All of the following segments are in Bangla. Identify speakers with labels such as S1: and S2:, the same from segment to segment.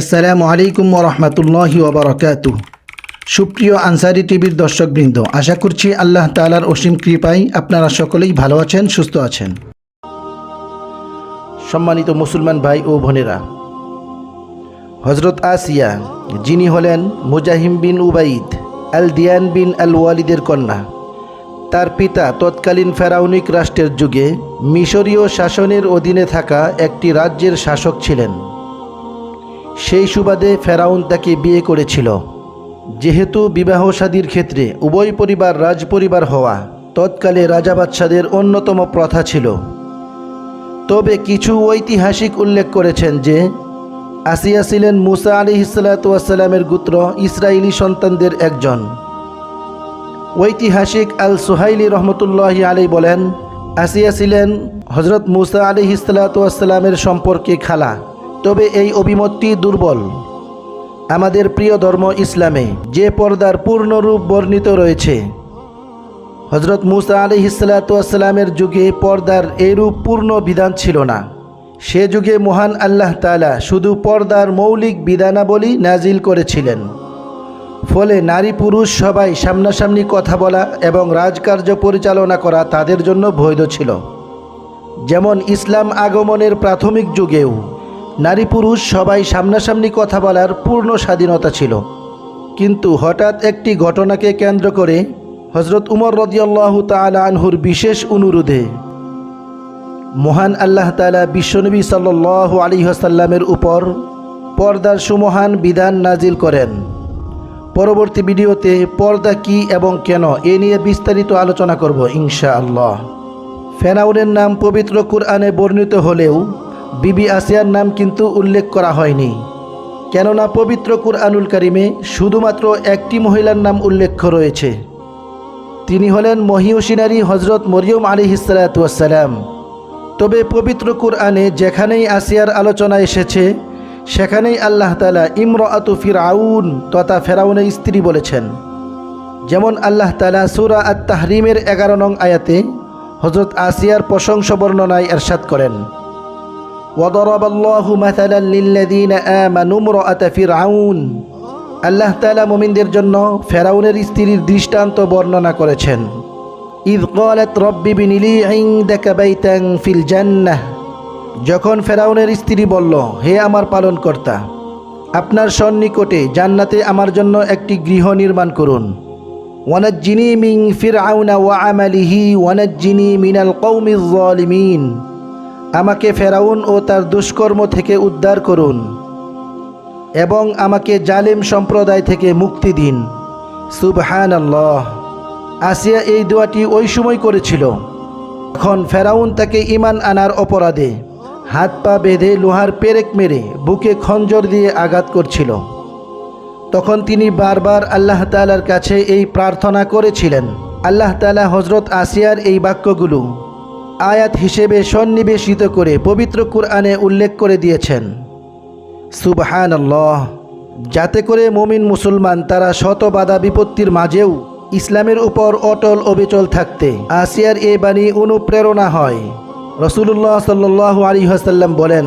S1: আসসালামু আলাইকুম রহমতুল্লাহি ওবরাকাতু সুপ্রিয় আনসারি টিভির দর্শকবৃন্দ, আশা করছি আল্লাহ তালার অসীম কৃপায় আপনারা সকলেই ভালো আছেন, সুস্থ আছেন। সম্মানিত মুসলমান ভাই ও বোনেরা হজরত আসিয়া, যিনি হলেন মুজাহিম বিন উবাইদ আল দিয়ান বিন আল ওয়ালিদের কন্যা, তার পিতা তৎকালীন ফেরাউনিক রাষ্ট্রের যুগে মিশরীয় শাসনের অধীনে থাকা একটি রাজ্যের শাসক ছিলেন। সেই সুবাদে ফেরাউন তাকে বিয়ে করেছিল। যেহেতু বিবাহ শাদীর ক্ষেত্রে উভয় পরিবার রাজপরিবার হওয়া, তৎকালে রাজা বাদশাদের অন্যতম প্রথা ছিল। তবে কিছু ঐতিহাসিক উল্লেখ করেছেন যে, আসিয়া ছিলেন মুসা আলি হিসালাতামের গুত্র ইসরায়েলি সন্তানদের একজন। ঐতিহাসিক আল সুহাইলি রহমতুল্লাহ আলী বলেন, আসিয়া ছিলেন হজরত মুসা আলি হিসালাতামের সম্পর্কে খালা। তবে এই অভিমতটি দুর্বল। আমাদের প্রিয় ধর্ম ইসলামে যে পর্দার পূর্ণরূপ বর্ণিত রয়েছে। হজরত মুসা আলি হিসালাতামের যুগে পর্দার এরূপ পূর্ণ বিধান ছিল না। সে যুগে মহান আল্লাহ তালা শুধু পর্দার মৌলিক বিধানাবলী নাজিল করেছিলেন। ফলে নারী পুরুষ সবাই সামনাসামনি কথা বলা এবং রাজকার্য পরিচালনা করা তাদের জন্য বৈধ ছিল। যেমন ইসলাম আগমনের প্রাথমিক যুগেও নারী পুরুষ সবাই সামনাসামনি কথা বলার পূর্ণ স্বাধীনতা ছিল। কিন্তু হঠাৎ একটি ঘটনাকে কেন্দ্র করে হজরত উমর রদিয়াল্লাহ তালা আনহুর বিশেষ অনুরোধে মহান আল্লাহ তালা বিশ্বনবী সাল্লাহ আলী হাসাল্লামের উপর পর্দার সুমহান বিধান নাজিল করেন। পরবর্তী ভিডিওতে পর্দা কি এবং কেন এ নিয়ে বিস্তারিত আলোচনা করব ইনশা আল্লাহ ফেনাউনের নাম পবিত্র কুরআনে বর্ণিত হলেও বিবি আসিয়ার নাম কিন্তু উল্লেখ করা হয়নি। কেননা পবিত্র কুরআনুল কারিমে শুধুমাত্র একটি মহিলার নাম উল্লেখ রয়েছে। তিনি হলেন মহিউসিনারি হজরত মরিয়ম আলী হিসালাতাম তবে পবিত্র কুরআনে যেখানেই আসিয়ার আলোচনা এসেছে, সেখানেই আল্লাহ তালা ইমর আতুফির আউন তথা ফেরাউনের স্ত্রী বলেছেন। যেমন আল্লাহ তালা সুরা আত তাহরিমের এগারো নং আয়াতে হজরত আসিয়ার প্রশংসা বর্ণনায় এরশাদ করেন। وضرب الله مثلا للذين آمنوا امرأة فرعون আল্লাহ তালা মোমিনদের জন্য ফেরাউনের স্ত্রীর দৃষ্টান্ত বর্ণনা করেছেন ইদ قالت رب ابن لي عندك بيتا في الجنة যখন ফেরাউনের স্ত্রী বলল হে আমার পালনকর্তা আপনার সন্নিকটে জান্নাতে আমার জন্য একটি গৃহ নির্মাণ করুন ওয়ানাজ্জিনি মিং ফির আউনা ওয়া আমালিহি ওয়ানাজ্জিনি মিনাল কৌমিজ জালিমিন আমাকে ফেরাউন ও তার দুষ্কর্ম থেকে উদ্ধার করুন এবং আমাকে জালেম সম্প্রদায় থেকে মুক্তি দিন। সুবহান আল্লাহ আসিয়া এই দোয়াটি ওই সময় করেছিল এখন ফেরাউন তাকে ইমান আনার অপরাধে হাত পা বেঁধে লোহার পেরেক মেরে বুকে খঞ্জর দিয়ে আঘাত করছিল। তখন তিনি বারবার আল্লাহ তালার কাছে এই প্রার্থনা করেছিলেন। আল্লাহ তালা হজরত আসিয়ার এই বাক্যগুলো আয়াত হিসেবে সন্নিবেশিত করে পবিত্র কুরআনে উল্লেখ করে দিয়েছেন। সুবহান যাতে করে মুমিন মুসলমান তারা শত বাধা বিপত্তির মাঝেও ইসলামের উপর অটল অবিচল থাকতে আসিয়ার এ বাণী অনুপ্রেরণা হয়। রসুল্লাহ সাল্লাহ আলী হাসাল্লাম বলেন,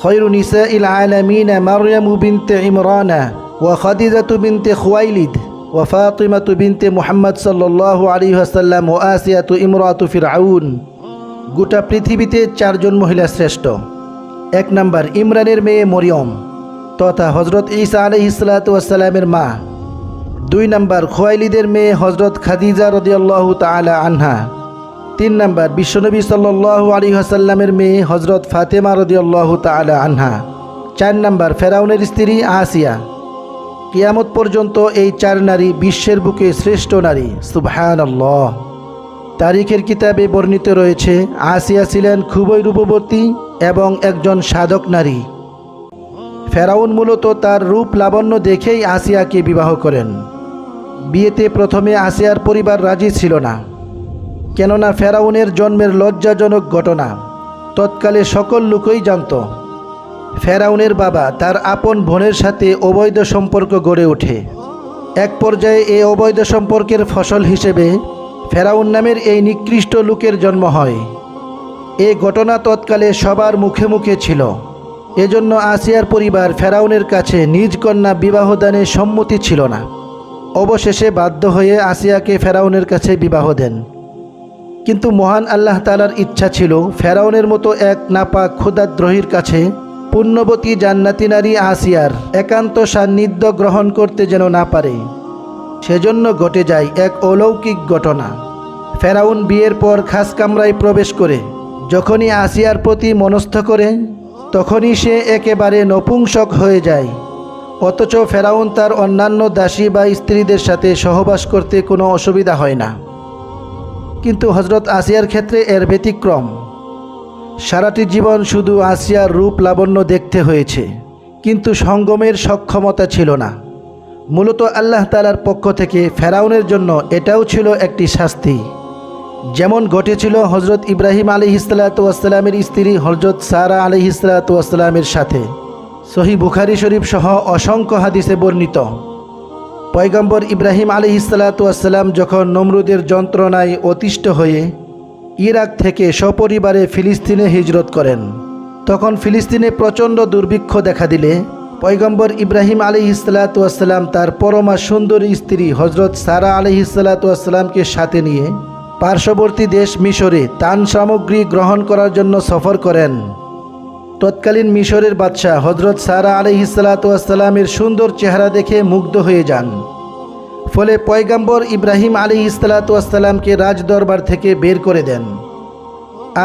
S1: খৈরু নিসা ইল আলামিন মারিয়ামু বিনতে ইমরানা ওয়া খাদিজাতু বিনতে খুয়াইলিদ ফাতিমাতু বিনতে মুহাম্মদ সাল্লাল্লাহু আলাইহি ওয়াসাল্লাম ও আসিয়াতু ইমরাতু ফিরআউন। গোটা পৃথিবীতে চারজন মহিলা শ্রেষ্ঠ। এক নাম্বার ইমরানের মেয়ে মরিয়ম, তথা হজরত ঈসা আলহিসাল্লামের মা। দুই নাম্বার খোয়াইলিদের মেয়ে হজরত খাদিজা রদিয়াল্লাহু তালা আনহা। তিন নাম্বার বিশ্বনবী সাল্লাহ আলী হাসাল্লামের মেয়ে হজরত ফাতেমা রদিয়াল্লাহু তালা আনহা। চার নাম্বার ফেরাউনের স্ত্রী আসিয়া। কিয়ামত পর্যন্ত এই চার নারী বিশ্বের বুকে শ্রেষ্ঠ নারী। সুবহান তারিখের কিতাবে বর্ণিত রয়েছে, আসিয়া ছিলেন খুবই রূপবর্তী এবং একজন সাধক নারী। ফেরাউন মূলত তার রূপ লাবণ্য দেখেই আসিয়াকে বিবাহ করেন। বিয়েতে প্রথমে আসিয়ার পরিবার রাজি ছিল না। কেননা ফেরাউনের জন্মের লজ্জাজনক ঘটনা, তৎকালে সকল লোকই জানত। ফেরাউনের বাবা তার আপন বোনের সাথে অবৈধ সম্পর্ক গড়ে ওঠে। এক পর্যায়ে এই অবৈধ সম্পর্কের ফসল হিসেবে ফেরাউন নামের এই নিকৃষ্ট লোকের জন্ম হয়। এ ঘটনা তৎকালে সবার মুখে মুখে ছিল। এজন্য আসিয়ার পরিবার ফেরাউনের কাছে নিজ কন্যা বিবাহদানে সম্মতি ছিল না। অবশেষে বাধ্য হয়ে আসিয়াকে ফেরাউনের কাছে বিবাহ দেন। কিন্তু মহান আল্লাহ তালার ইচ্ছা ছিল ফেরাউনের মতো এক নাপা ক্ষুদাদ্রোহীর কাছে পুণ্যবতী জান্নাতি নারী আসিয়ার একান্ত সান্নিধ্য গ্রহণ করতে যেন না পারে, সেজন্য ঘটে যায় এক অলৌকিক ঘটনা। ফেরাউন বিয়ের পর খাস কামরায় প্রবেশ করে, যখনই আসিয়ার প্রতি মনস্থ করে, তখনই সে একেবারে নপুংসক হয়ে যায়। অথচ ফেরাউন তার অন্যান্য দাসী বা স্ত্রীদের সাথে সহবাস করতে কোনো অসুবিধা হয় না। কিন্তু হজরত আসিয়ার ক্ষেত্রে এর ব্যতিক্রম। সারাটি জীবন শুধু আসিয়ার রূপ লাবণ্য দেখতে হয়েছে, কিন্তু সঙ্গমের সক্ষমতা ছিল না। মূলত আল্লাহ তালার পক্ষ থেকে ফেরাউনের জন্য এটাও ছিল একটি শাস্তি। যেমন ঘটেছিল হজরত ইব্রাহিম আলী ইসলাতামের স্ত্রী হজরত সারা আলী ইসলাতামের সাথে। সহি বুখারি শরীফ সহ অসংখ্য হাদিসে বর্ণিত। পয়গম্বর ইব্রাহিম আলী ইসলাতাম যখন নমরুদের যন্ত্রণায় অতিষ্ঠ হয়ে ইরাক থেকে সপরিবারে ফিলিস্তিনে হিজরত করেন। তখন ফিলিস্তিনে প্রচণ্ড দুর্ভিক্ষ দেখা দিলে পয়গম্বর ইব্রাহিম আলী ইসলাতাম তার পরমা সুন্দরী স্ত্রী হজরত সারা আলী ইসলাতামকে সাথে নিয়ে পার্শ্ববর্তী দেশ মিশরে তান সামগ্রী গ্রহণ করার জন্য সফর করেন। তৎকালীন মিশরের বাদশাহ হজরত সারা আলী ইসলাতামের সুন্দর চেহারা দেখে মুগ্ধ হয়ে যান। ফলে পয়গাম্বর ইব্রাহিম আলী ইসলাতামকে রাজদরবার থেকে বের করে দেন।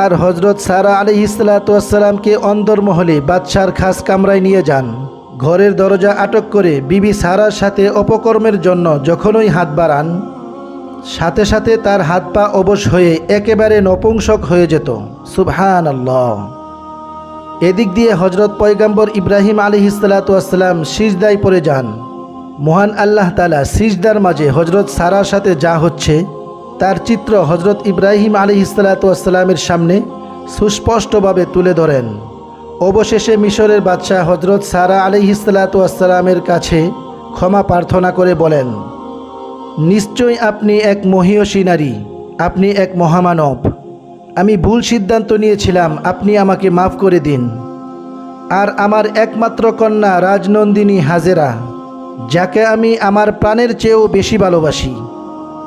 S1: আর হজরত সারা আলী ইসলাতামকে অন্দরমহলে বাদশার খাস কামরায় নিয়ে যান। ঘরের দরজা আটক করে বিবি সারার সাথে অপকর্মের জন্য যখনই হাত বাড়ান, সাথে সাথে তার হাত পা অবশ হয়ে একেবারে নপুংসক হয়ে যেত। সুবহান আল্লাহ এদিক দিয়ে হজরত পয়গাম্বর ইব্রাহিম আলী ইসলাতাম সিজদায় পড়ে যান। মহান আল্লাহ তালা সিজদার মাঝে হজরত সারার সাথে যা হচ্ছে, তার চিত্র হজরত ইব্রাহিম আলী ইসলাতামের সামনে সুস্পষ্টভাবে তুলে ধরেন। অবশেষে মিশরের বাদশাহ হজরত সারা আলী ইসলাতামের কাছে ক্ষমা প্রার্থনা করে বলেন নিশ্চয় আপনি এক মহীয়সী নারী, আপনি এক মহামানব। আমি ভুল সিদ্ধান্ত নিয়েছিলাম, আপনি আমাকে মাফ করে দিন। আর আমার একমাত্র কন্যা রাজনন্দিনী হাজেরা যাকে আমি আমার প্রাণের চেয়েও বেশি ভালোবাসি,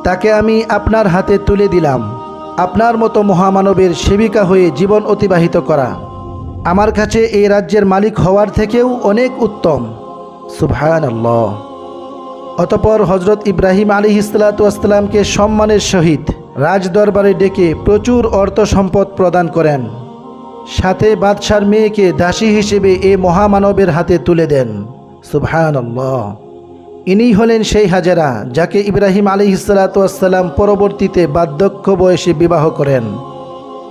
S1: তাকে আমি আপনার হাতে তুলে দিলাম। আপনার মতো মহামানবের সেবিকা হয়ে জীবন অতিবাহিত করা। আমার কাছে এই রাজ্যের মালিক হওয়ার থেকেও অনেক উত্তম। সুভায়ন আল্লাহ অতপর হজরত ইব্রাহিম আলী ইসলাতামকে সম্মানের সহিত রাজদরবারে ডেকে প্রচুর অর্থ সম্পদ প্রদান করেন। সাথে বাদশার মেয়েকে দাসী হিসেবে এ মহামানবের হাতে তুলে দেন। সুবহান ইনি হলেন সেই হাজারা যাকে ইব্রাহিম আলী ইসলাতাম পরবর্তীতে বার্ধক্য বয়সে বিবাহ করেন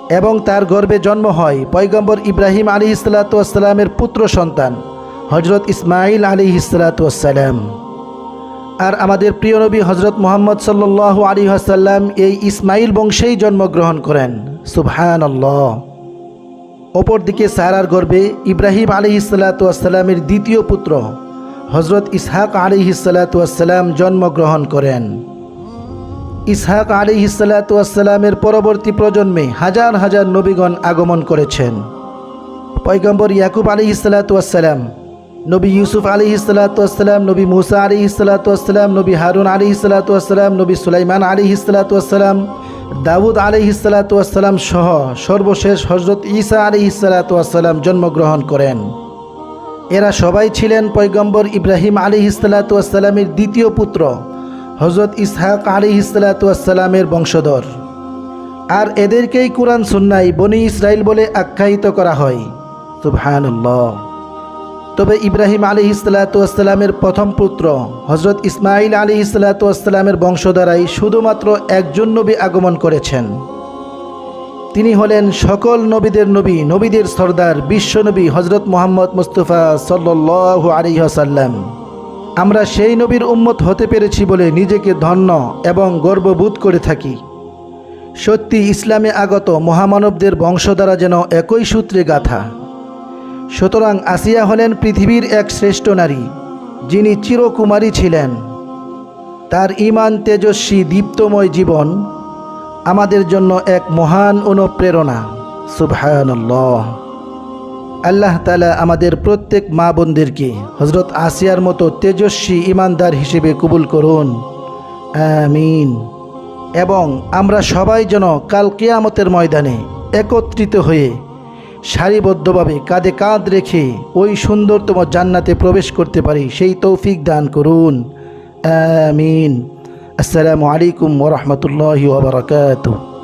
S1: এবং তার গর্ভে জন্ম হয় পয়গম্বর ইব্রাহিম আলী ইসলাতামের পুত্র সন্তান হজরত ইসমাইল আলী ইসলাতাম আর আমাদের প্রিয় নবী হজরত মোহাম্মদ সাল্লাহ আলী আসাল্লাম এই ইসমাইল বংশেই জন্মগ্রহণ করেন। সুবহান আল্লাহ অপরদিকে সারার গর্বে ইব্রাহিম আলী ইসালাতামের দ্বিতীয় পুত্র হজরত ইসহাক আলী ইসালাতাম জন্মগ্রহণ করেন। ইসহাক আলী ইসালাতামের পরবর্তী প্রজন্মে হাজার হাজার নবীগণ আগমন করেছেন। পয়গম্বর ইয়াকুব আলী ইসালাতাম নবী ইউসুফ আলী ইসালাতাম নবী মুসা আলী ইসালাতাম নবী হারুন আলী ইসালাতাম নবী সুলাইমান আলী ইসালাতাম দাউদ আলী ইসালাতাম সহ সর্বশেষ হজরত ঈসা আলী ইসালাতাম জন্মগ্রহণ করেন। এরা সবাই ছিলেন পৈগম্বর ইব্রাহিম আলী ইসালাতামের দ্বিতীয় পুত্র হজরত ইসহাক আলী ইসালাতামের বংশধর। আর এদেরকেই কোরআন সুন্নাই বনি ইসরায়েল বলে আখ্যায়িত করা হয়। সুবহানাল্লাহ। তবে ইব্রাহিম আলী ইসলাতামের প্রথম পুত্র হজরত ইসমাইল আলী ইসলাতামের বংশধারাই শুধুমাত্র একজন নবী আগমন করেছেন। তিনি হলেন সকল নবীদের নবী, নবীদের সর্দার বিশ্বনবী হজরত মোহাম্মদ মুস্তফা সাল্লাহ আলী আসাল্লাম আমরা সেই নবীর উম্মত হতে পেরেছি বলে নিজেকে ধন্য এবং গর্ববোধ করে থাকি। সত্যি ইসলামে আগত মহামানবদের বংশধারা যেন একই সূত্রে গাথা। সুতরাং আসিয়া হলেন পৃথিবীর এক শ্রেষ্ঠ নারী, যিনি চিরকুমারী ছিলেন। তার ইমান তেজস্বী, দীপ্তময় জীবন আমাদের জন্য এক মহান অনুপ্রেরণা। সুবহানাল্লাহ। আল্লাহ তালা আমাদের প্রত্যেক মা বোনদেরকে হজরত আসিয়ার মতো তেজস্বী ইমানদার হিসেবে কবুল করুন। আমিন। এবং আমরা সবাই যেন কাল কেয়ামতের ময়দানে একত্রিত হয়ে সারিবদ্ধভাবে কাঁধে কাঁধ রেখে ওই সুন্দরতম জান্নাতে প্রবেশ করতে পারি, সেই তৌফিক দান করুন। আমিন। আসসালামু আলাইকুম ওরহমতুল্লাহ ওবরাকাতুহ